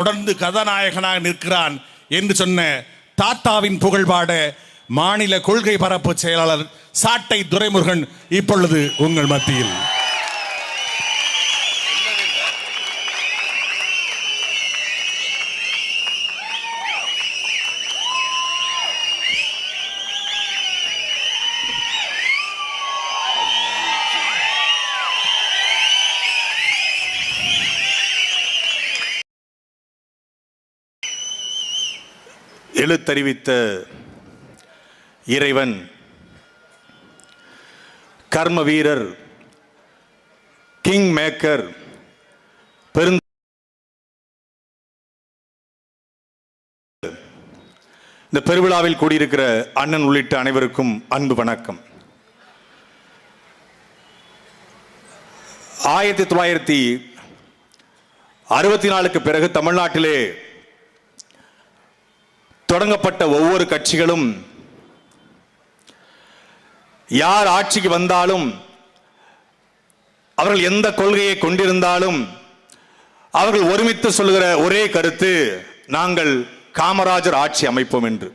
தொடர்ந்து கதாநாயகனாக நிற்கிறான் என்று சொன்ன தாத்தாவின் புகழ்பாட மாநில கொள்கை பரப்பு செயலாளர் சாட்டை துரைமுருகன் இப்பொழுது உங்கள் மத்தியில். எழுத்தறிவித்த இறைவன் கர்ம வீரர் கிங் மேக்கர் பெருந் இந்த பெருவிழாவில் கூடியிருக்கிற அண்ணன் உள்ளிட்ட அனைவருக்கும் அன்பு வணக்கம். ஆயிரத்தி தொள்ளாயிரத்தி அறுபத்தி நாலுக்கு பிறகு தமிழ்நாட்டிலே தொடங்கப்பட்ட ஒவ்வொரு கட்சிகளும் யார் ஆட்சிக்கு வந்தாலும் அவர்கள் எந்த கொள்கையை கொண்டிருந்தாலும் அவர்கள் ஒருமித்து சொல்லுகிற ஒரே கருத்து நாங்கள் காமராஜர் ஆட்சி அமைப்போம் என்று.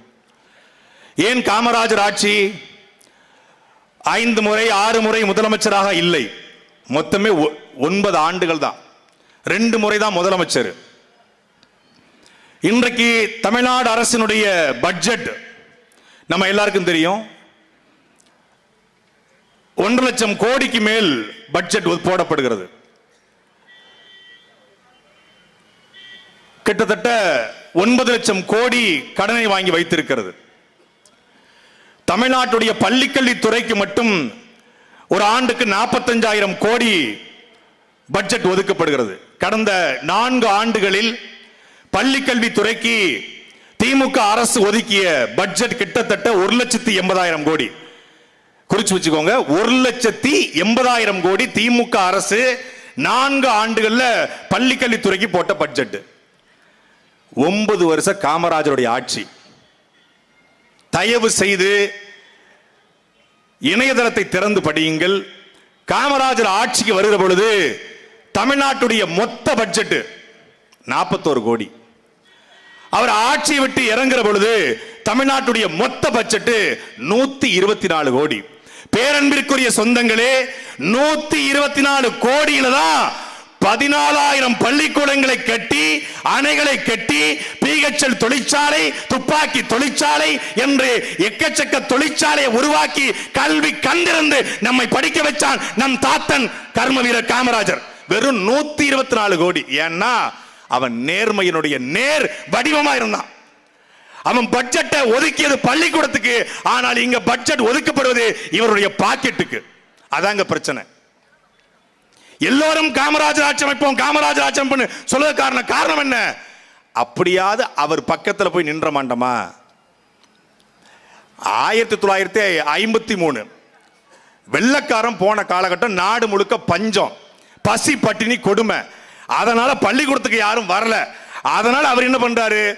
ஏன் காமராஜர் ஆட்சி ஐந்து முறை ஆறு முறை முதலமைச்சராக இல்லை? மொத்தமே ஒ- ஒன்பது ஆண்டுகள் தான். ரெண்டு முறை தான் முதலமைச்சர். இன்றைக்கு தமிழ்நாடு அரசினுடைய பட்ஜெட் நம்ம எல்லாருக்கும் தெரியும். ஒன்றரை லட்சம் கோடிக்கு மேல் பட்ஜெட் போடப்படுகிறது. கிட்டத்தட்ட ஒன்பது லட்சம் கோடி கடனை வாங்கி வைத்திருக்கிறது. தமிழ்நாட்டுடைய பள்ளிக்கல்வித்துறைக்கு மட்டும் ஒரு ஆண்டுக்கு நாற்பத்தஞ்சாயிரம் கோடி பட்ஜெட் ஒதுக்கப்படுகிறது. கடந்த நான்கு ஆண்டுகளில் பள்ளிக்கல்வித்துறைக்கு திமுக அரசு ஒதுக்கிய பட்ஜெட் கிட்டத்தட்ட ஒரு லட்சத்தி எண்பதாயிரம் கோடி. குறிச்சு வச்சுக்கோங்க ஒரு லட்சத்தி எண்பதாயிரம் கோடி திமுக அரசு நான்கு ஆண்டுகள்ல பள்ளிக்கல்வித்துறைக்கு போட்ட பட்ஜெட் ஒன்பது வருஷ காமராஜருடைய ஆட்சி. தயவு செய்து இணையதளத்தை திறந்து படியுங்கள். காமராஜர் ஆட்சிக்கு வருகிற பொழுது தமிழ்நாட்டுடைய மொத்த பட்ஜெட் நாற்பத்தோரு கோடி. அவர் ஆட்சியை விட்டு இறங்குற பொழுது தமிழ்நாட்டுடைய மொத்த பட்ஜெட் நூத்தி இருபத்தி நாலு கோடி. பேரன்பிற்குரிய சொந்தங்களே நூத்தி இருபத்தி நாலு கோடியில தான் பதினாலாயிரம் பள்ளிக்கூடங்களை கட்டி அணைகளை கட்டி பிஹெச்எல் தொழிற்சாலை துப்பாக்கி தொழிற்சாலை என்று எக்கச்சக்க தொழிற்சாலையை உருவாக்கி கல்வி கண்டிருந்து நம்மை படிக்க வச்சான் நம் தாத்தன் கர்ம வீரர் காமராஜர். வெறும் நூத்தி இருபத்தி நாலு கோடி. ஏன்னா அவன் நேர்மையினுடைய நேர் வடிவமா இருந்தான். அவன் பட்ஜெட்டை ஒதுக்கியது பள்ளிக்கூடத்துக்கு ஆனால் இங்க பட்ஜெட் ஒதுக்கப்படுவது இவருடைய பாக்கெட்டுக்கு அதாங்க பிரச்சனை. எல்லோரும் காமராஜர் ஆட்சி அமைப்போம் காமராஜர் ஆட்சி அமைப்பு சொல்ல காரணம் காரணம் என்ன? அப்படியாவது அவர் பக்கத்துல போய் நின்ற மாட்டோமா? ஆயிரத்தி தொள்ளாயிரத்தி ஐம்பத்தி மூணு. வெள்ளக்காரன் போன காலகட்டம் நாடு முழுக்க பஞ்சம். பசி பட்டினி கொடுமை. அதனால பள்ளிக்கூடத்துக்கு யாரும் வரல. அதனால அவர் என்ன பண்றாரு?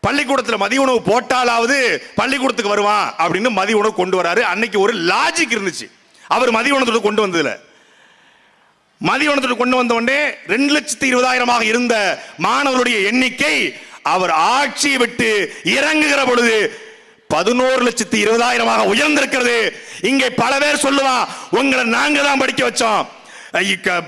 பள்ளிக்கூடத்தில் மதிய உணவு போட்டாலாவது பள்ளிக்கூடத்துக்கு வருவான் அப்படின்னு மதிய உணவு கொண்டு வராரு. அன்னைக்கு ஒரு லாஜிக் இருந்துச்சு. அவர் மதிய உணவு கொண்டு வந்ததுல. மதிய உணத்துக்கு கொண்டு வந்த உடனே ரெண்டு லட்சத்தி இருபதாயிரமாக இருந்த மாணவருடைய எண்ணிக்கை அவர் ஆட்சியை விட்டு இறங்குகிற பொழுது பதினோரு லட்சத்தி இருபதாயிரமாக உயர்ந்திருக்கிறது. இங்கே பல பேர் சொல்லுவான் உங்களை நாங்க தான் படிக்க வச்சோம்.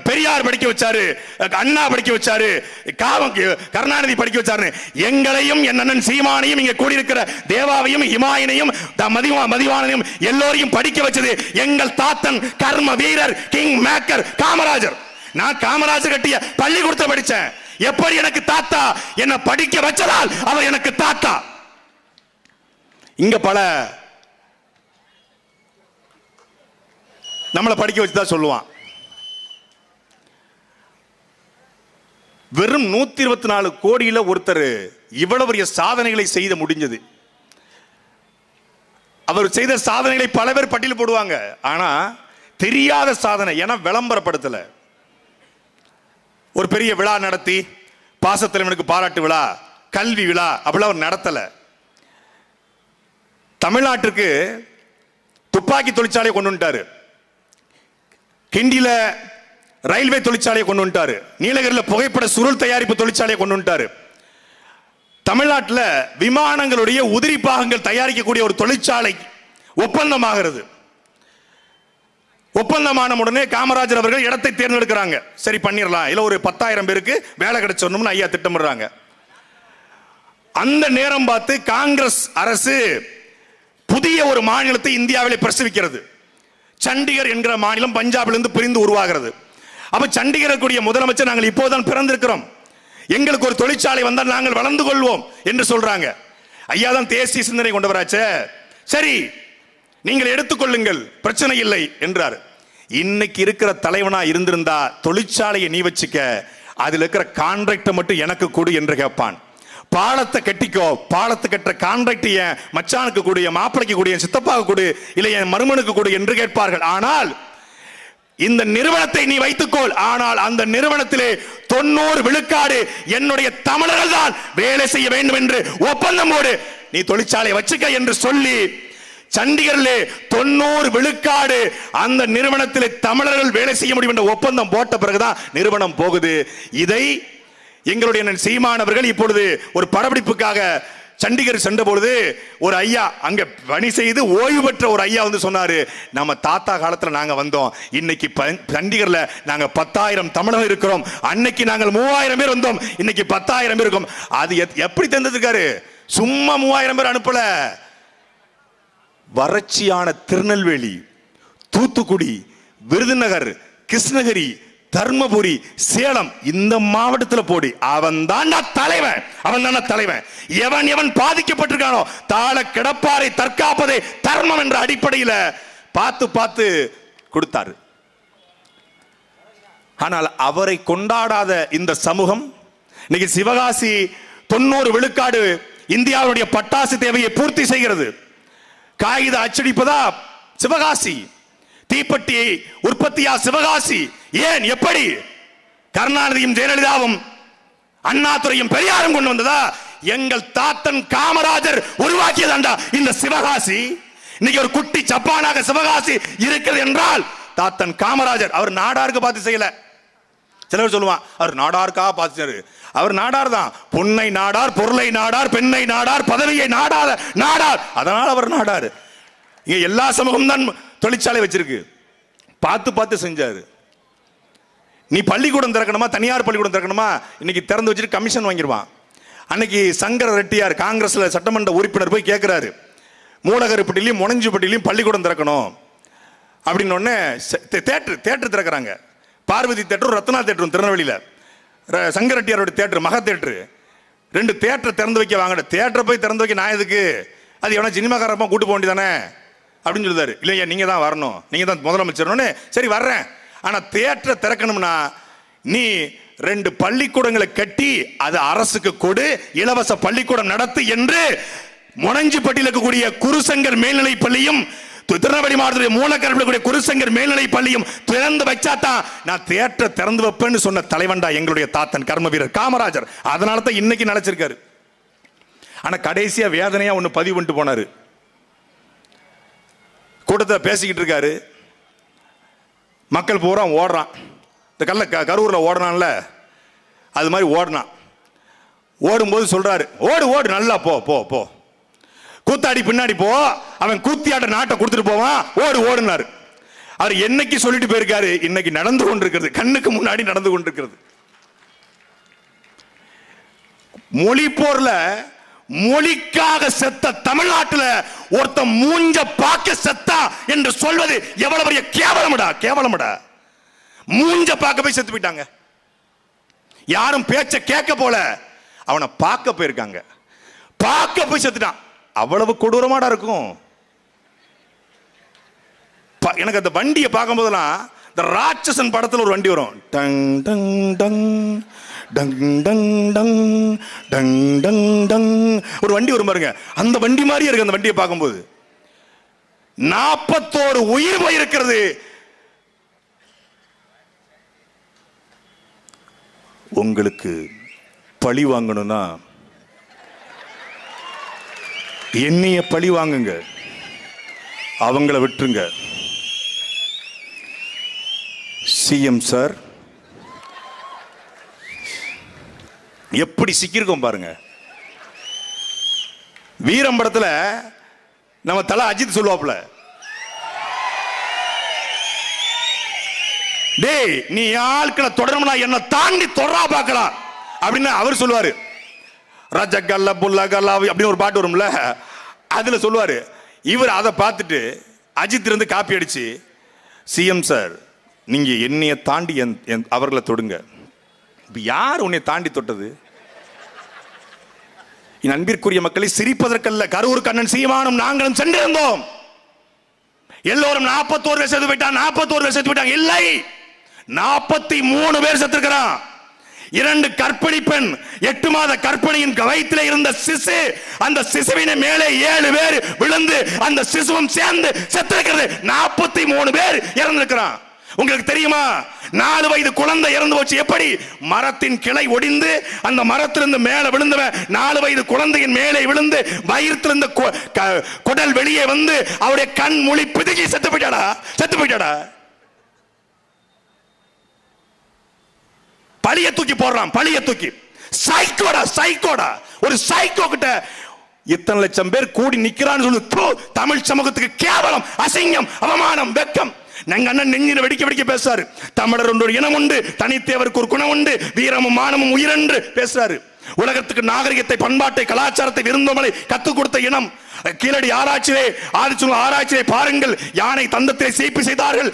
பெரியார் படிக்க வச்சாரு. அண்ணா படிக்க வச்சாரு. காவம் கருணாநிதி படிக்க வச்சாரு எங்களையும் என் அண்ணன் சீமானையும் இங்க கூடியிருக்கிற தேவாவையும் இமாயனையும் த- மதிவா மதிவானையும் எல்லோரையும் படிக்க வச்சது எங்கள் தாத்தன் கர்ம வீரர் கிங் மேக்கர் காமராஜர். நான் காமராஜர் கட்டிய பள்ளிக்கூடத்தை படிச்சேன். எப்படி எனக்கு தாத்தா என்ன படிக்க வச்சதால் அவர் எனக்கு தாத்தா. இங்க பல நம்மளை படிக்க வச்சுதான் சொல்லுவான். வெறும் நூத்தி இருபத்தி நாலு கோடியில ஒருத்தர் இவ்வளவு பெரிய சாதனைகளை செய்த முடிஞ்சது. அவர் செய்த சாதனைகளை பல பேர் பட்டியல் போடுவாங்க. ஆனா தெரியாத சாதனை என விளம்பரப்படுத்தல. ஒரு பெரிய விழா நடத்தி பாசத்தலைவனுக்கு பாராட்டு விழா கல்வி விழா அப்படிலாம் அவர் நடத்தல. தமிழ்நாட்டிற்கு துப்பாக்கி தொழிற்சாலையை கொண்டு வந்துட்டாரு. கிண்டியில் ரயில்வே தொழிற்சாலையை கொண்டு வந்துட்டாரு. நீலகிரியில் புகைப்பட சுருள் தயாரிப்பு தொழிற்சாலையை கொண்டு வந்துட்டாரு. தமிழ்நாட்டில் விமானங்களுடைய உதிரி பாகங்கள் தயாரிக்கக்கூடிய ஒரு தொழிற்சாலை ஒப்பந்தமாகிறது. ஒப்பந்தமான உடனே காமராஜர் அவர்கள் இடத்தை தேர்ந்தெடுக்கிறாங்க. சரி பண்ணிடலாம் இல்லை ஒரு பத்தாயிரம் பேருக்கு வேலை கிடைச்சோம்னு ஐயா திட்டமிடுறாங்க. அந்த நேரம் பார்த்து காங்கிரஸ் அரசு புதிய ஒரு மாநிலத்தை இந்தியாவில் பிரசவிக்கிறது. சண்டிகர் என்கிற மாநிலம் பஞ்சாபிலிருந்து பிரிந்து உருவாகிறது. அப்ப சண்டிகர் கூடிய முதலமைச்சர் நாங்கள் இப்போதான் பிறந்திருக்கிறோம். எங்களுக்கு ஒரு தொழிற்சாலை வந்தால் நாங்கள் வளர்ந்து கொள்வோம் என்று சொல்றாங்க. ஐயா தான் தேசிய சிந்தனை கொண்டவராச்சே. சரி நீங்கள் எடுத்துக்கொள்ளுங்கள் பிரச்சனை இல்லை என்றார். இன்னைக்கு இருக்கிற தலைவனா இருந்திருந்தா தொழிற்சாலையை நீ வச்சுக்க அதுல இருக்கிற கான்ட்ராக்டை மட்டும் எனக்கு கொடு என்று கேட்பான். பாலத்தை கட்டிக்கோ பாலத்தை கட்டுற கான்ட்ராக்ட் என் மச்சானுக்கு கொடு என் மாப்பிளைக்கு கொடு என் சித்தப்பாவுக்கு கொடு இல்லை என் மருமனுக்கு கொடு என்று கேட்பார்கள். ஆனால் இந்த நிறுவனத்தை நீ வைத்துக்கொள். ஆனால் அந்த நிறுவனத்திலே தொண்ணூறு விழுக்காடு என்னுடைய தமிழர்கள் தான் வேலை செய்ய வேண்டும் என்று ஒப்பந்தம் போடு நீ தொழிற்சாலை வச்சுக்க என்று சொல்லி சண்டிகரில் தொண்ணூறு விழுக்காடு அந்த நிறுவனத்திலே தமிழர்கள் வேலை செய்ய முடியும் என்ற ஒப்பந்தம் போட்ட பிறகுதான் நிறுவனம் போகுது. இதை எங்களுடைய சீமானவர்கள் இப்பொழுது ஒரு படப்பிடிப்புக்காக சண்டிகர் சென்ற பொழுது ஒரு ஐயா அங்க பணி செய்து ஓய்வு பெற்ற ஒரு ஐயா வந்து சொன்னாரு நம்ம தாத்தா காலத்துல நாங்க வந்தோம். இன்னைக்கு ப- சண்டிகர்ல நாங்க பத்தாயிரம் தமிழகம் இருக்கிறோம். அன்னைக்கு நாங்கள் மூவாயிரம் பேர் வந்தோம். இன்னைக்கு பத்தாயிரம் பேர் இருக்கோம். அது எத்- எப்படி தந்ததுக்காரு சும்மா மூவாயிரம் பேர் அனுப்பல. வறட்சியான திருநெல்வேலி தூத்துக்குடி விருதுநகர் கிருஷ்ணகிரி தர்மபுரி சேலம் இந்த மாவட்டத்தில் போடி. அவன் தான்டா தலைவன். அவன் தான்டா தலைவன். எவன் எவன் பாதிக்கப்பட்டிருக்கானோ தாழ கிடப்பாரை தற்காப்பதே தர்மம் என்ற அடிப்படையில் பார்த்து பார்த்து கொடுத்தாரு. ஆனால் அவரை கொண்டாடாத இந்த சமூகம் இன்னைக்கு சிவகாசி தொண்ணூறு விழுக்காடு இந்தியாவுடைய பட்டாசு தேவையை பூர்த்தி செய்கிறது. காகித அச்சடிப்பதா சிவகாசி? தீப்பெட்டி உற்பத்தியா சிவகாசி? ஏன்? எப்படி? கருணாநிதியும் ஜெயலலிதாவும் அண்ணாதுரையும் பெரியாரும் கொண்டு வந்ததா? எங்கள் தாத்தன் காமராஜர் உருவாக்கியதாண்டா இந்த சிவகாசி? இன்னைக்கு ஒரு குட்டி சப்பானாக சிவகாசி இருக்கிறது என்றால் தாத்தன் காமராஜர் அவர் நாடாருக்கு பார்த்து செய்யல. சிலர் சொல்லுவான் அவர் நாடாருக்கா பார்த்தாரு அவர் நாடார் தான். பொன்னை நாடார் பொருளை நாடார் பெண்ணை நாடார் பதவியை நாடாத நாடார். அதனால் அவர் நாடார். இங்க எல்லா சமூகம் தான் தொழிற்சாலை வச்சிருக்கு. பார்த்து பார்த்து செஞ்சாரு. நீ பள்ளிக்கூடம் திறக்கணுமா? தனியார் பள்ளிக்கூடம் திறக்கணுமா? இன்னைக்கு திறந்து வச்சுட்டு கமிஷன் வாங்கிடுவான் அன்னைக்கு சங்கர ரெட்டியார் காங்கிரஸ்ல சட்டமன்ற உறுப்பினர் போய் கேட்கிறாரு மூலகருப்பட்டிலையும் முனஞ்சிப்பட்டிலையும் பள்ளிக்கூடம் திறக்கணும். அப்படின்னு உடனே தேட்டர் தேட்டர் திறக்கிறாங்க. பார்வதி தேட்டரும் ரத்னா தேட்டரும் திருநெல்வேலியில். ர- தேட்டர் மக தேட்டரு. ரெண்டு தேட்டரை திறந்து வைக்க வாங்கட தேட்டரை போய் திறந்து வைக்க நான் எதுக்கு? அது எவனா சினிமாக்காரப்பா கூட்டு போக வேண்டியதானே? அப்படின்னு சொல்லுதாரு. இல்லையா நீங்கள் தான் வரணும். நீங்கள் தான் முதலமைச்சர்னு. சரி வர்றேன். ஆனால் தேட்டரை திறக்கணும்னா நீ ரெண்டு பள்ளிக்கூடங்களை கட்டி அது அரசுக்கு கொடு இலவச பள்ளிக்கூடம் நடத்து என்று முனஞ்சிப்பட்டியில் இருக்கக்கூடிய குருசங்கர் மேல்நிலை பள்ளியும் திருநெல்வேலி மாவட்டத்தில் மூலக்கரப்பில் குருசங்கர் மேல்நிலை பள்ளியும் திறந்து வச்சாதான் நான் தேட்டரை திறந்து வைப்பேன்னு சொன்ன தலைவன்டா எங்களுடைய தாத்தன் கர்ம வீரர் காமராஜர். அதனால தான் இன்னைக்கு நினைச்சிருக்காரு ஆனால் கடைசியாக வேதனையாக ஒன்று பதிவு பண்ணிட்டு போனார். கூட்டத்தில் பேசிக்கிட்டு இருக்காரு. மக்கள் பூரா ஓடுறான். இந்த கல்ல க- கரூர்ல ஓடுனான்ல அது மாதிரி ஓடினான். ஓடும்போது சொல்றாரு ஓடு ஓடு நல்லா போ போ போ. கூத்தாடி பின்னாடி போ. அவன் கூத்தியாட்ட நாட்டை கொடுத்துட்டு போவான். ஓடு ஓடுனாரு. அவர் என்னைக்கு சொல்லிட்டு போயிருக்காரு? இன்னைக்கு நடந்து கொண்டிருக்கிறது. கண்ணுக்கு முன்னாடி நடந்து கொண்டிருக்கிறது. மொழி போரில் மொழிக்காக செத்த தமிழ்நாட்டில் ஒருத்தன் மூஞ்ச பார்க்க செத்தா என்று சொல்வது எவ்வளவு பெரிய கேவலமடா கேவலமடா. மூஞ்ச பார்க்க போய் செத்து போயிட்டாங்க. யாரும் பேச்ச கேட்க போல அவனை பார்க்க போயிருக்காங்க. பார்க்க போய் செத்துட்டான். அவ்வளவு கொடூரமாடா இருக்கும். ப- எனக்கு அந்த வண்டியை பார்க்கும்போதெல்லாம் இந்த ராட்சசன் படத்தில் ஒரு வண்டி வரும். டங் டங் டங். டங் டங் டங் டங் டங் டங். ஒரு வண்டி வரும் பாருங்க. அந்த வண்டி மாதிரியே இருக்கு அந்த வண்டியை பார்க்கும்போது. நாற்பத்தோரு உயிர் போயிருக்கிறது. உங்களுக்கு பழி வாங்கணும்னா என்னைய பழி வாங்குங்க. அவங்கள விட்டுருங்க. சிஎம் சார் எப்படி சிக்கியிருக்கோம் பாருங்க. வீரம் படத்துல நம்ம தலை அஜித் சொல்லுவாப்புல. டேய் நீ ஆட்களை தொடரணும்னா என்ன தாண்டி தொடரா பார்க்கலாம். அப்படின்னு அவர் சொல்லுவாரு. ரஜகல்ல புல்லகல்ல அப்படின்னு ஒரு பாட்டு வரும்ல. அதுல சொல்லுவாரு. இவர் அதை பார்த்துட்டு அஜித் இருந்து காப்பி அடிச்சு சிஎம் சார் நீங்க என்னைய தாண்டி என் அவர்களை தொடுங்க. யார் உன்னை தாண்டி தொட்டது? என் அன்பிற்குரிய மக்களை சிரிப்பதற்கல்ல. கரூர் கண்ணன் சீமானும் நாங்களும் சென்றிருந்தோம். எல்லோரும் நாற்பத்தோரு பேர் செத்து போயிட்டான் நாற்பத்தோரு பேர் செத்து போயிட்டாங்க. இல்லை. நாற்பத்தி மூணு பேர் செத்துருக்கிறான். இரண்டு கற்பிணி பெண் எட்டு மாத கற்பிணியின் வயிற்றில் இருந்த சிசு அந்த சிசுவினை மேலே ஏழு பேர் விழுந்து அந்த சிசுவும் சேர்ந்து செத்திருக்கிறது. நாற்பத்தி மூணு பேர் இறந்திருக்கிறான். உங்களுக்கு தெரியுமா? நாலு வயது குழந்தை இறந்து போச்சு. எப்படி? மரத்தின் கிளை ஒடிந்து அந்த மரத்திலிருந்து மேலே விழுந்தவன் நாலு வயது குழந்தையின் மேலே விழுந்து வயிற்றிலிருந்து கொ- க- குடல் வெளியே வந்து அவருடைய கண் மொழி பிதுகி செத்து போயிட்டாடா? செத்து போயிட்டாடா? பழிய தூக்கி போடுறான் பழிய தூக்கி. சைக்கோடா சைக்கோடா. ஒரு சைக்கோ கிட்ட இத்தனை லட்சம் பேர் கூடி நிக்கிறான்னு சொல்லி தமிழ் சமூகத்துக்கு கேவலம் அசிங்கம் அவமானம் வெக்கம். எங்க அண்ணன் நெஞ்சில வெடிக்க வெடிக்க பேசுறாரு. தமிழர் ஒன்று ஒரு இனம் உண்டு தனித்தேவருக்கு ஒரு குணம் உண்டு வீரமும் மானமும் உயிரென்று பேசுறாரு. உலகத்துக்கு நாகரிகத்தை பண்பாட்டை கலாச்சாரத்தை விருந்தோமலை கத்துக் கொடுத்த இனம் கீழடி ஆராய்ச்சியிலே ஆதிச்சுள்ள ஆராய்ச்சியை பாருங்கள் யானை தந்தத்தை சீப்பு செய்தார்கள்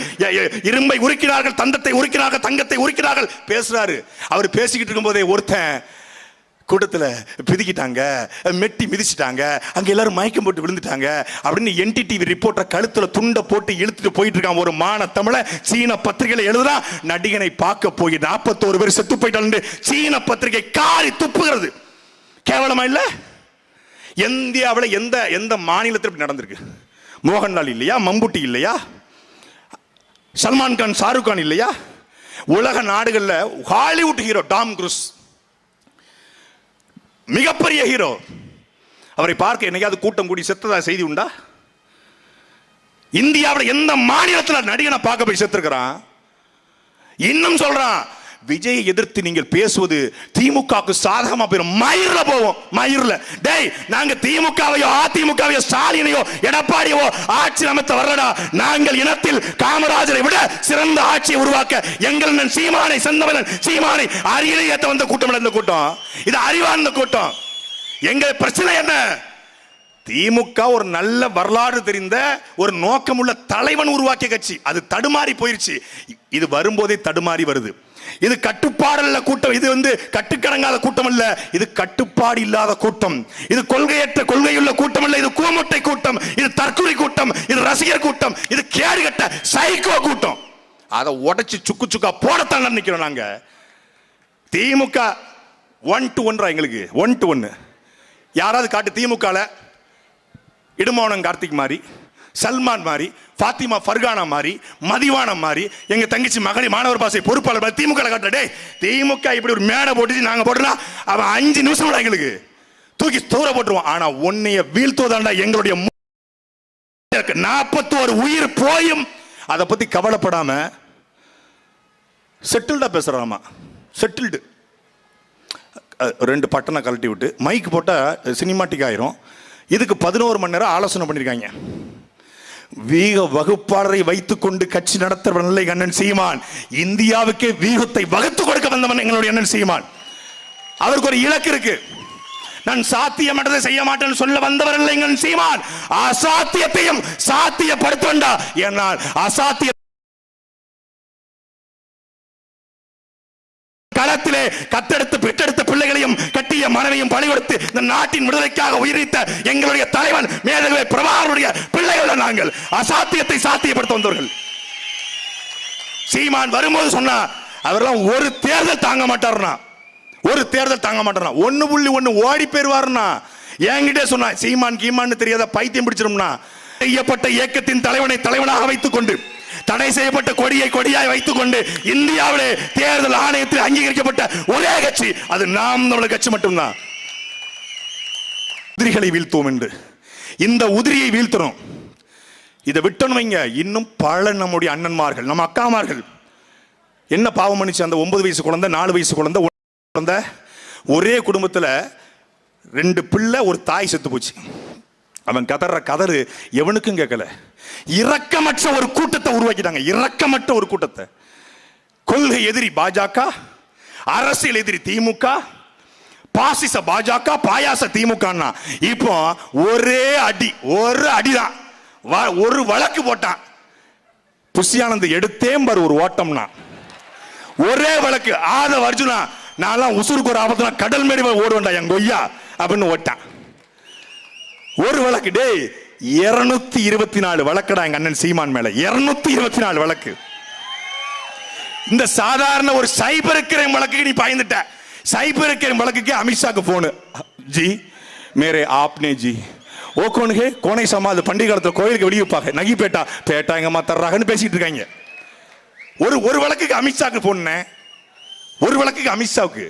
இரும்பை உருக்கினார்கள் தந்தத்தை உருக்கினார்கள் தங்கத்தை உருக்கினார்கள் பேசுறாரு. அவர் பேசிக்கிட்டு இருக்கும்போதே ஒருத்தன் கூட்டத்தில் பிதிக்கிட்டாங்க மெட்டி மிதிச்சிட்டாங்க அங்கே எல்லாரும் மயக்கம் போட்டு விழுந்துட்டாங்க அப்படின்னு என்டிடிவி ரிப்போர்ட்டர் கழுத்தில் துண்டை போட்டு இழுத்துட்டு போயிட்டு இருக்கான். ஒரு மான தமிழை சீன பத்திரிகையில் எழுதுறான் நடிகனை பார்க்க போய் நாற்பத்தோரு பேர் செத்து போயிட்டாங்க சீன பத்திரிகை காரி துப்புகிறது. கேவலமா இல்லை? இந்தியாவில் எந்த எந்த மாநிலத்தில் இப்படி நடந்திருக்கு? மோகன்லால் இல்லையா? மம்புட்டி இல்லையா? சல்மான் கான் ஷாருக் கான் இல்லையா? உலக நாடுகளில் ஹாலிவுட் ஹீரோ டாம் குரூஸ் மிகப்பெரிய ஹீரோ அவரை பார்க்க என்னைக்காவது கூட்டம் கூடி செத்ததா செய்தி உண்டா? இந்தியாவில் எந்த மாநிலத்தில் நடிகனை பார்க்க போய் செத்துருக்கிறான்? இன்னும் சொல்றான் விஜயை எதிர்த்து நீங்கள் பேசுவது திமுகவுக்கு சாதகமா போயிடும் மயிரில் போவோம் மயிரில். டேய் நாங்க திமுகவையோ அதிமுகவையோ ஸ்டாலினையோ எடப்பாடியோ ஆட்சி அமைத்த வரலடா நாங்கள் இனத்தில் காமராஜரை விட சிறந்த ஆட்சியை உருவாக்க எங்கள் சீமானை செந்தவனன் சீமானை அரியணை ஏத்த வந்த கூட்டம் இந்த கூட்டம். இது அறிவார்ந்த கூட்டம். எங்கள் பிரச்சனை என்ன? திமுக ஒரு நல்ல வரலாறு தெரிந்த ஒரு நோக்கமுள்ள தலைவன் உருவாக்கிய கட்சி. அது தடுமாறி போயிருச்சு. இது வரும்போதே தடுமாறி வருது. இது கட்டுப்பாடல்ல கூட்டம். இது வந்து கட்டுக்கடங்காத கூட்டம் அல்ல இது கட்டுப்பாடு இல்லாத கூட்டம். இது கொள்கையற்ற கொள்கையுள்ள கூட்டம் அல்ல இது கூமுட்டை கூட்டம். இது தற்கொலை கூட்டம். இது ரசிகர் கூட்டம். இது கேடுகட்ட சைக்கோ கூட்டம். அதை உடைச்சு சுக்கு சுக்கா போடத்தான் நினைக்கிறோம் நாங்க. திமுக ஒன் டு ஒன்றா எங்களுக்கு. ஒன் டு ஒன்னு யாராவது காட்டு திமுகவில் இடுமோனம் கார்த்திக் மாதிரி சல்மான் மாதிரி ஃபாத்திமா ஃபர்கானா மாதிரி மதிவானம் மாதிரி எங்க தங்கச்சி மகளிர் மாணவர் பாசை பொறுப்பாளர் மாதிரி திமுக ல காட்டுற திமுக இப்படி ஒரு மேடை போட்டுச்சு நாங்க போட்டுனா அவன் அஞ்சு நிமிஷம் கூட எங்களுக்கு. தூக்கி தூர போட்டுருவான். ஆனா உன்னைய வீழ்த்துவதாண்டா எங்களுடைய நாற்பத்தோரு உயிர் போயும். அதை பத்தி கவலைப்படாம செட்டில்டா பேசுறாமா செட்டில்டு ரெண்டு பட்டனை கழட்டி விட்டு மைக் போட்டால் சினிமாட்டிக் ஆயிரும். இதுக்கு பதினோரு மணி நேரம் ஆலோசனை பண்ணியிருக்காங்க வீக வகுப்பாளரை வைத்துக்கொண்டு கட்சி நடத்துறவன் இல்லை அண்ணன் சீமான். இந்தியாவுக்கே வீகத்தை வகுத்து கொடுக்க வந்தவன் எங்களுடைய அண்ணன் சீமான். அவருக்கு ஒரு இலக்கு இருக்கு. நான் சாத்தியமற்றதை செய்ய மாட்டேன்னு சொல்ல வந்தவர் இல்லை எங்கள் சீமான். அசாத்தியத்தையும் சாத்தியப்படுத்த வேண்டாம் அசாத்திய களத்திலே கத்தெடுத்து பெற்றெடுத்த பிள்ளைகளையும் கட்டிய மனைவியும் பணி கொடுத்து இந்த நாட்டின் விடுதலைக்காக உயிரித்த எங்களுடைய தலைவன் மேதகவே பிரபாகருடைய பிள்ளைகள் நாங்கள். அசாத்தியத்தை சாத்தியப்படுத்த வந்தவர்கள். சீமான் வரும்போது சொன்னா அவரெல்லாம் ஒரு தேர்தல் தாங்க மாட்டார்னா ஒரு தேர்தல் தாங்க மாட்டாருனா ஒண்ணு புள்ளி ஒண்ணு ஓடி போயிருவாருனா என்கிட்ட சொன்னா சீமான் கீமான்னு தெரியாத பைத்தியம் பிடிச்சிரும்னா செய்யப்பட்ட இயக்கத்தின் தலைவனை தலைவனாக வைத்துக் கொண்டு தடை செய்யப்பட்ட கொடியை கொடியாய் வைத்துக் கொண்டு இந்தியாவிலே தேர்தல் ஆணையத்தில் அங்கீகரிக்கப்பட்ட ஒரே கட்சி. அது நாம் தமிழர் கட்சி மட்டும்தான். உதிரிகளை வீழ்த்துவோம் என்று. இந்த உதிரியை வீழ்த்தணும். இதை விட்டணும் வைங்க. இன்னும் பல நம்முடைய அண்ணன்மார்கள் நம்ம அக்காமார்கள். என்ன பாவம் பண்ணிச்சு? அந்த ஒன்பது வயசு குழந்தை நாலு வயசு குழந்தை குழந்தை. ஒரே குடும்பத்தில் ரெண்டு பிள்ளை ஒரு தாய் செத்து போச்சு. அவன் கதற கதறு எவனுக்கும் கேட்கல. இரக்கமற்ற ஒரு கூட்டத்தை உருவாக்கிட்டாங்க. இரக்கமற்ற ஒரு கூட்டத்தை. கொள்கை எதிரி பாஜக அரசியல் எதிரி திமுக பாசிச பாஜக பாயாச திமுக இப்போ ஒரே அடி ஒரு அடிதான். வ- ஒரு வழக்கு போட்டான். புஷியானந்த் எடுத்தே பாரு ஒரு ஓட்டம்னா. ஒரே வழக்கு. ஆத அர்ஜுனா நான்லாம் உசுருக்கு ஒரு ஆபத்துனா கடல் மேடி ஓடுவேன்டா என் கொய்யா அப்படின்னு ஓட்டான். ஒரு வழக்கு டேய் இருநூத்தி இருபத்தி நாலு வழக்குடா எங்க அண்ணன் சீமான் மேல. இருநூத்தி இருபத்தி நாலு வழக்கு. இந்த சாதாரண ஒரு சைபர் கிரைம் வழக்குக்கு நீ பயந்துட்ட. சைபர் கிரைம் வழக்குக்கு அமித்ஷாக்கு போனு ஜி மேரே ஆப்னே ஜி. ஓ கோனுகே கோனை சமாது பண்டிகை காலத்தில் கோயிலுக்கு வெளியே வைப்பாங்க நகி பேட்டா பேட்டா எங்கம்மா தர்றாங்கன்னு பேசிட்டு இருக்காங்க. ஒரு ஒரு வழக்குக்கு அமித்ஷாக்கு போனேன் ஒரு வழக்குக்கு அமித்ஷாவுக்கு.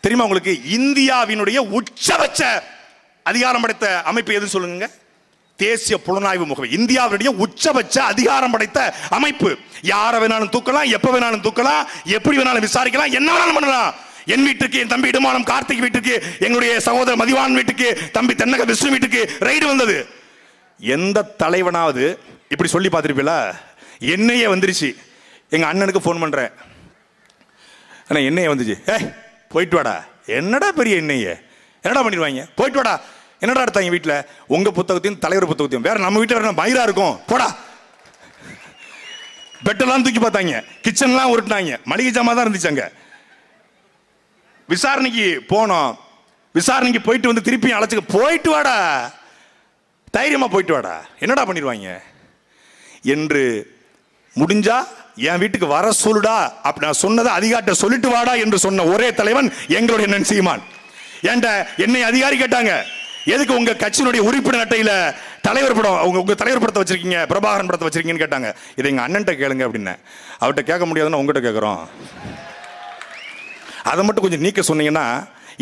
தெரியுமா உங்களுக்கு? இந்தியாவினுடைய உச்சபட்ச அதிகாரம் படைத்த அமைப்பு எதுன்னு சொல்லுங்க? தேசிய புலனாய்வு முகமை. இந்தியாவுடைய உச்சபட்ச அதிகாரம் படைத்த அமைப்பு. யாரை வேணாலும் தூக்கலாம் எப்ப வேணாலும் தூக்கலாம் எப்படி வேணாலும் விசாரிக்கலாம் என்ன வேணாலும் பண்ணலாம். என் வீட்டுக்கு என் தம்பி இடுமானம் கார்த்திக் வீட்டுக்கு எங்களுடைய சகோதரர் மதிவான் வீட்டுக்கு தம்பி தென்னக விஷ்ணு வீட்டுக்கு ரைடு வந்தது. எந்த தலைவனாவது இப்படி சொல்லி பார்த்துருப்பீங்களா? என்னையே வந்துருச்சு. எங்க அண்ணனுக்கு ஃபோன் பண்றேன். அண்ணா என்னையே வந்துச்சு. ஏய் போயிட்டு வாடா. என்னடா பெரிய என்னையே? என்னடா பண்ணிடுவாங்க? போயிட்டு வாடா. என்னடா எடுத்தாங்க வீட்டில் உங்கள் புத்தகத்தையும் தலைவர் புத்தகத்தையும். வேற நம்ம வீட்டில் வேற மயிரா இருக்கும். போடா. பெட்டெல்லாம் தூக்கி பார்த்தாங்க. கிச்சன்லாம் உருட்டினாங்க. மளிகை ஜாமா தான் இருந்துச்சு அங்கே. விசாரணைக்கு போனோம். விசாரணைக்கு போயிட்டு வந்து திருப்பியும் அழைச்சிக்க போயிட்டு வாடா. தைரியமாக போயிட்டு வாடா. என்னடா பண்ணிடுவாங்க? என்று முடிஞ்சா என் வீட்டுக்கு வர சொல்லுடா. அப்படி நான் சொன்னதை அதிகாரிட்ட சொல்லிட்டு வாடா என்று சொன்ன ஒரே தலைவன் எங்களுடைய நன்சீமான். சீமான் ஏன்டா என்னை அதிகாரி கேட்டாங்க? எதுக்கு உங்க கட்சியினுடைய உறுப்பினர் அட்டையில தலைவர் படம் உங்க உங்க தலைவர் படத்தை வச்சிருக்கீங்க பிரபாகரன் படத்தை வச்சிருக்கீங்கன்னு கேட்டாங்க. இதை எங்க அண்ணன்ட்ட கேளுங்க அப்படின்னு. அவர்கிட்ட கேட்க முடியாதுன்னு உங்ககிட்ட கேட்குறோம் அதை மட்டும் கொஞ்சம் நீக்க சொன்னீங்கன்னா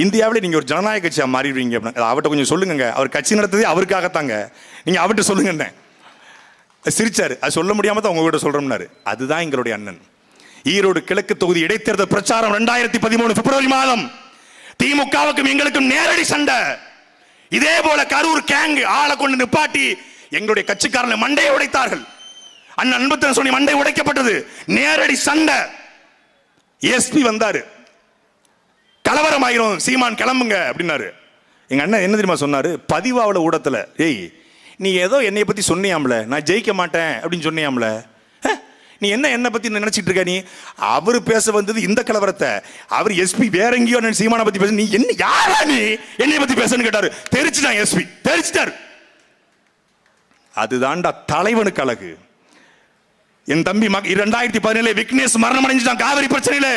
இந்தியாவிலே நீங்க ஒரு ஜனநாயக கட்சியாக மாறிடுவீங்க அப்படின்னு. அவர்கிட்ட கொஞ்சம் சொல்லுங்க அவர் கட்சி நடத்ததே அவருக்காகத்தாங்க. நீங்க அவர்கிட்ட சொல்லுங்க சிரிச்சாரு. அது சொல்ல முடியாம தான் உங்ககிட்ட சொல்றோம்னாரு. அதுதான் எங்களுடைய அண்ணன். ஈரோடு கிழக்கு தொகுதி இடைத்தேர்தல் பிரச்சாரம் ரெண்டாயிரத்தி பதிமூணு பிப்ரவரி மாதம். திமுகவுக்கும் எங்களுக்கும் நேரடி சண்டை. இதே போல கரூர் கேங் ஆளை கொண்டு நிப்பாட்டி எங்களுடைய கட்சிக்காரனை மண்டையை உடைத்தார்கள். அண்ணன் அன்பத்தன் சொல்லி மண்டை உடைக்கப்பட்டது. நேரடி சண்டை. எஸ்பி வந்தாரு. கலவரம் ஆயிரும் சீமான் கிளம்புங்க அப்படின்னாரு. எங்க அண்ணன் என்ன தெரியுமா சொன்னாரு? பதிவாவில் ஊடத்துல ஏய் நீ ஏதோ என்னை பத்தி சொன்னியாம்ல? நான் ஜெயிக்க மாட்டேன் அப்படின்னு சொன்னியாம்ல? நீ என்ன என்னை பற்றி நினச்சிட்டு இருக்க நீ? அவர் பேச வந்தது இந்த கலவரத்தை. அவர் எஸ்பி வேற எங்கேயோ நினைச்சு சீமானை பற்றி பேச நீ என்ன யாரா நீ? என்னை பற்றி பேசன்னு கேட்டாரு. தெரிச்சுட்டான் எஸ்பி தெரிச்சுட்டார். அதுதான்டா தலைவனுக்கு அழகு. என் தம்பி இரண்டாயிரத்தி பதினேழு விக்னேஷ் மரணம் அடைஞ்சுட்டான் காவிரி பிரச்சனையில.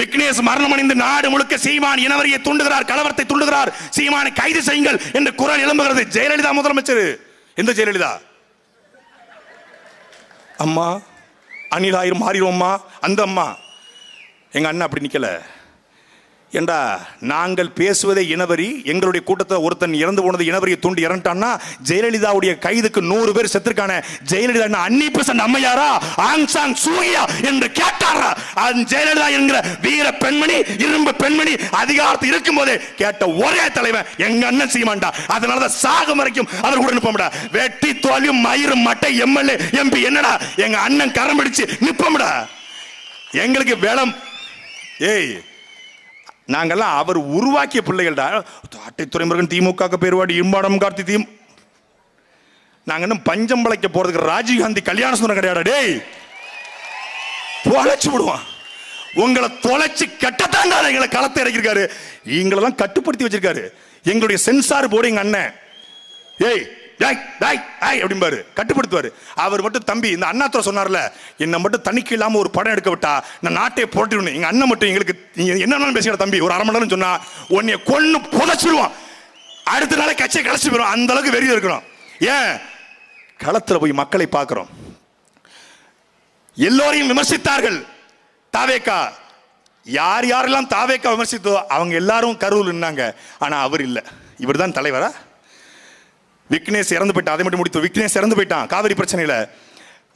விக்னேஷ் மரணம் அடைந்து நாடு முழுக்க சீமான் இனவரியை தூண்டுகிறார் கலவரத்தை தூண்டுகிறார். சீமானை கைது செய்யுங்கள் என்று குரல் எழும்புகிறது. ஜெயலலிதா முதலமைச்சர். எந்த ஜெயலலிதா? அம்மா. அணிலாயிரம் மாறிடுவோம்மா. அந்த அம்மா. எங்கள் அண்ணன் அப்படி நிற்கலை ஏண்டா நாங்கள் பேசுவதே இனவரி எங்களுடைய கூட்டத்தில் ஒருத்தன் இறந்து போனது இனவரியை தூண்டி இறந்துட்டான்னா ஜெயலலிதாவுடைய கைதுக்கு நூறு பேர் செத்துருக்கான. ஜெயலலிதா என்ன அன்னி பெசன்ட் அம்மையாரா? ஆங் சாங் சூயா என்று கேட்டாரா? அந்த ஜெயலலிதா என்கிற வீர பெண்மணி இரும்பு பெண்மணி அதிகாரத்தில் இருக்கும் போதே கேட்ட ஒரே தலைவன் எங்க அண்ணன் சீமாண்டா அதனாலதான் சாகம் வரைக்கும் அவர் கூட நிப்போம்டா. வெட்டி தோல்வியும் மயிரும் மட்டை எம்எல்ஏ எம்பி என்னடா? எங்க அண்ணன் கரம் பிடிச்சு நிப்போம்டா. எங்களுக்கு வேளம். ஏய் நாங்கெல்லாம் அவர் உருவாக்கிய பிள்ளைகள்டா. தாட்டை துறைமுருகன் திமுக பேருவாடி இம்பாடம் கார்த்தி தீம். நாங்க இன்னும் பஞ்சம் பழைக்க போறதுக்கு ராஜீவ் காந்தி கல்யாண சுந்தரம் கிடையாடா டேய். தொலைச்சு விடுவான். உங்களை தொலைச்சு கட்டத்தாண்டா எங்களை களத்தை இறக்கிருக்காரு எங்களெல்லாம் கட்டுப்படுத்தி வச்சிருக்காரு. எங்களுடைய சென்சார் போர்டு எங்க அண்ணன். ஏய் டாய் டாய் ஆய் அப்படிம்பாரு. கட்டுப்படுத்துவார். அவர் மட்டும் தம்பி இந்த அண்ணாத்துறை சொன்னார்ல என்னை மட்டும் தணிக்கை இல்லாமல் ஒரு படம் எடுக்க விட்டா நான் நாட்டை போட்டுருணும் எங்கள் அண்ணன் மட்டும் எங்களுக்கு நீங்கள் என்னன்னு பேசுகிற தம்பி ஒரு அரை மணி நேரம் சொன்னால் உன்னைய கொன்று புதைச்சிருவான். அடுத்த நாளே கட்சியை கலைச்சு போயிடும் அந்த அளவுக்கு வெறிய இருக்கணும். ஏன்? களத்தில் போய் மக்களை பார்க்குறோம். எல்லோரையும் விமர்சித்தார்கள். தாவேக்கா யார் யாரெல்லாம் தாவேக்கா விமர்சித்தோ அவங்க எல்லாரும் கருவில் நின்னாங்க. ஆனால் அவர் இல்லை. இவர் தான் தலைவரா? விக்னேஷ் இறந்து போயிட்டான். அதை மட்டும் முடித்து விக்னேஷ் இறந்து போயிட்டான். காவிரி பிரச்சனையில்.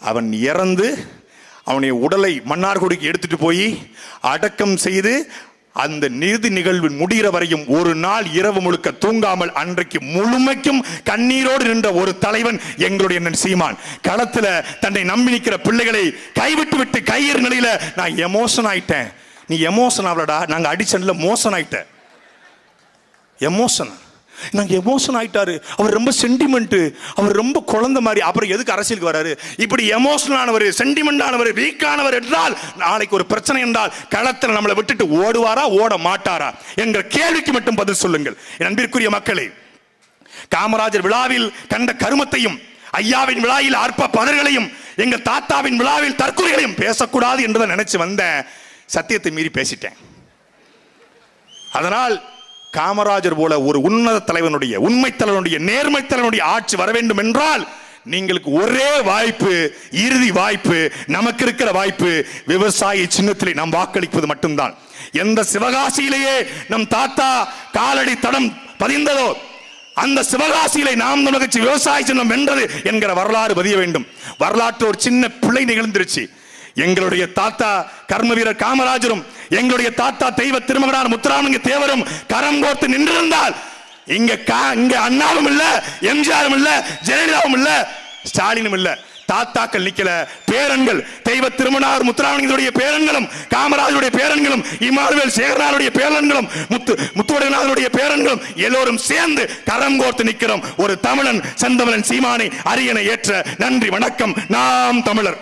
அவன் இறந்து அவனுடைய உடலை மன்னார்குடிக்கு எடுத்துட்டு போய் அடக்கம் செய்து அந்த நிறுதி நிகழ்வு முடிகிற வரையும் ஒரு நாள் இரவு முழுக்க தூங்காமல் அன்றைக்கு முழுமைக்கும் கண்ணீரோடு நின்ற ஒரு தலைவன் எங்களுடைய அண்ணன் சீமான். களத்துல தன்னை நம்பி நிற்கிற பிள்ளைகளை கைவிட்டு விட்டு கையேறு நிலையில நான் எமோஷன் ஆயிட்டேன். நீ எமோஷன் ஆகலடா நாங்க அடிச்சன்ல மோசன் ஆயிட்டேன் எமோஷன். நாங்கள் எமோஷன் ஆயிட்டாரு. அவர் ரொம்ப சென்டிமெண்ட்டு அவர் ரொம்ப குழந்தை மாதிரி. அப்புறம் எதுக்கு அரசியலுக்கு வராரு? இப்படி எமோஷனல் ஆனவர் சென்டிமெண்ட் ஆனவர் வீக்கானவர் என்றால் நாளைக்கு ஒரு பிரச்சனை என்றால் களத்தில் நம்மளை விட்டுட்டு ஓடுவாரா ஓட மாட்டாரா? என்ற கேள்விக்கு மட்டும் பதில் சொல்லுங்கள். என் அன்பிற்குரிய மக்களே காமராஜர் விழாவில் கண்ட கருமத்தையும் ஐயாவின் விழாவில் அற்ப பதர்களையும் எங்கள் தாத்தாவின் விழாவில் தற்கொலைகளையும் பேசக்கூடாது என்றுதான் நினைச்சு வந்தேன் சத்தியத்தை மீறி பேசிட்டேன். அதனால் காமராஜர் போல ஒரு உன்னத தலைவனுடைய உண்மை தலைவனுடைய நேர்மை தலைவனுடைய ஆட்சி வர வேண்டும் என்றால் நீங்களுக்கு ஒரே வாய்ப்பு இறுதி வாய்ப்பு நமக்கு இருக்கிற வாய்ப்பு விவசாய சின்னத்திலே நாம் வாக்களிப்பது மட்டும்தான். எந்த சிவகாசியிலேயே நம் தாத்தா காலடி தடம் பதிந்ததோ அந்த சிவகாசியிலே நாம் நமக்கு விவசாய சின்னம் வென்றது என்கிற வரலாறு பதிய வேண்டும். வரலாற்று ஒரு சின்ன பிள்ளை நிகழ்ந்துருச்சு. எங்களுடைய தாத்தா கர்ம வீரர் காமராஜரும் எங்களுடைய தாத்தா தெய்வ திருமகனார் முத்துராமலிங்க தேவரும் கரம் கோர்த்து நின்றிருந்தால் இங்க கா- இங்க அண்ணாவும் இல்ல எம்ஜிஆரும் இல்ல ஜெயலலிதாவும் இல்ல ஸ்டாலினும் இல்ல. தாத்தாக்கள் நிக்கல. பேரன்கள் தெய்வ திருமணார் முத்துராமலிங்கத்துடைய பேரன்களும் காமராஜருடைய பேரன்களும் இமானுவேல் சேகரனாருடைய பேரன்களும் முத்து முத்துவடநாதனுடைய பேரன்களும் எல்லோரும் சேர்ந்து கரம் கோர்த்து நிற்கிறோம் ஒரு தமிழன் செந்தமிழன் சீமானை அரியணை ஏற்ற நன்றி வணக்கம். நாம் தமிழர்.